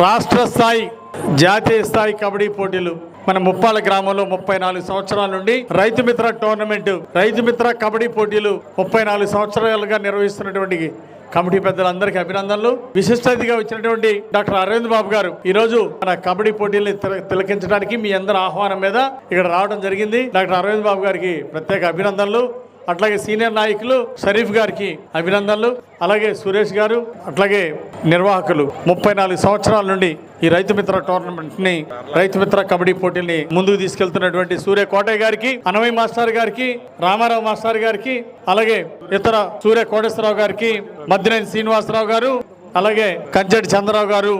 రాష్ట్ర స్థాయి జాతీయ స్థాయి కబడ్డీ పోటీలు మన ముప్పాల గ్రామంలో ముప్పై నాలుగు సంవత్సరాల నుండి రైతు మిత్ర టోర్నమెంట్ రైతు మిత్ర కబడ్డీ పోటీలు ముప్పై నాలుగు సంవత్సరాలుగా నిర్వహిస్తున్నటువంటి కమిటీ పెద్దలందరికీ అభినందనలు. విశిష్ట అతిథిగా వచ్చినటువంటి డాక్టర్ అరవింద్ బాబు గారు ఈ రోజు మన కబడ్డీ పోటీల్ని తిల- తిలకించడానికి మీ అందరి ఆహ్వానం మీద ఇక్కడ రావడం జరిగింది. డాక్టర్ అరవింద్ బాబు గారికి ప్రత్యేక అభినందనలు. అట్లాగే సీనియర్ నాయకులు షరీఫ్ గారికి అభినందనలు అలాగే సురేష్ గారు అట్లాగే నిర్వాహకులు. ముప్పై నాలుగు సంవత్సరాల నుండి ఈ రైతు మిత్ర టోర్నమెంట్ని రైతు మిత్ర కబడ్డీ పోటీని ముందుకు తీసుకెళ్తున్నటువంటి సూర్య కోటయ్య గారికి అనవయ్ మాస్టర్ గారికి రామారావు మాస్టర్ గారికి అలాగే ఇతర సూర్య కోటేశ్వరరావు గారికి మద్దినేని శ్రీనివాసరావు గారు అలాగే కంచెటి చంద్రరావు గారు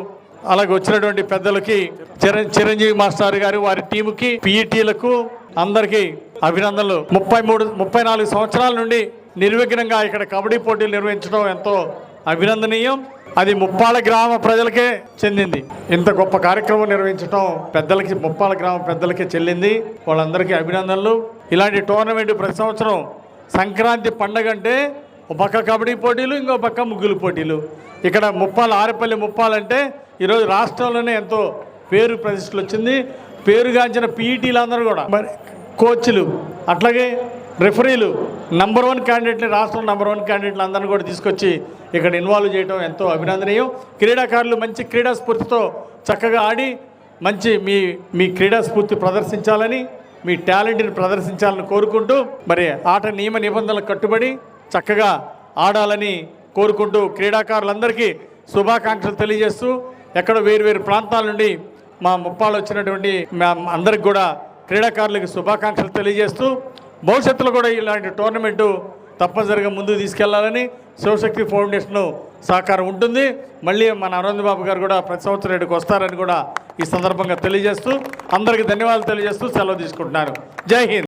అలాగే వచ్చినటువంటి పెద్దలకి చిరం చిరంజీవి మాస్టర్ గారు వారి టీముకి పీఈటీలకు అందరికీ అభినందనలు. ముప్పై మూడు ముప్పై నాలుగు సంవత్సరాల నుండి నిర్విఘ్నంగా ఇక్కడ కబడ్డీ పోటీలు నిర్వహించడం ఎంతో అభినందనీయం. అది ముప్పాల గ్రామ ప్రజలకే చెందింది. ఇంత గొప్ప కార్యక్రమం నిర్వహించడం పెద్దలకి ముప్పాల గ్రామ పెద్దలకే చెల్లింది. వాళ్ళందరికీ అభినందనలు. ఇలాంటి టోర్నమెంట్ ప్రతి సంవత్సరం సంక్రాంతి పండగ అంటే ఒక పక్క కబడ్డీ పోటీలు ఇంకో పక్క ముగ్గులు పోటీలు. ఇక్కడ ముప్పాలు ఆరేపల్లి ముప్పాలంటే ఈరోజు రాష్ట్రంలోనే ఎంతో పేరు ప్రతిష్టలు వచ్చింది. పేరుగాంచిన పీఈటీలు అందరూ కూడా. మరి కోచ్లు అట్లాగే రెఫరీలు నంబర్ వన్ క్యాండిడేట్ని రాష్ట్రం నంబర్ వన్ క్యాండిడేట్లు అందరిని కూడా తీసుకొచ్చి ఇక్కడ ఇన్వాల్వ్ చేయడం ఎంతో అభినందనీయం. క్రీడాకారులు మంచి క్రీడా స్ఫూర్తితో చక్కగా ఆడి మంచి మీ మీ క్రీడా స్ఫూర్తి ప్రదర్శించాలని మీ టాలెంట్ని ప్రదర్శించాలని కోరుకుంటూ మరి ఆట నియమ నిబంధనలకు కట్టుబడి చక్కగా ఆడాలని కోరుకుంటూ క్రీడాకారులందరికీ శుభాకాంక్షలు తెలియజేస్తూ ఎక్కడో వేరు వేరు ప్రాంతాల నుండి మా ముప్పాలు వచ్చినటువంటి మా అందరికి కూడా క్రీడాకారులకు శుభాకాంక్షలు తెలియజేస్తూ భవిష్యత్తులో కూడా ఇలాంటి టోర్నమెంటు తప్పనిసరిగా ముందుకు తీసుకెళ్ళాలని శివశక్తి ఫౌండేషన్ సహకారం ఉంటుంది. మళ్ళీ మన అరవింద్ బాబు గారు కూడా ప్రతి సంవత్సరం ఇక్కడికి వస్తారని కూడా ఈ సందర్భంగా తెలియజేస్తూ అందరికీ ధన్యవాదాలు తెలియజేస్తూ సెలవు తీసుకుంటున్నాను. జై హింద్.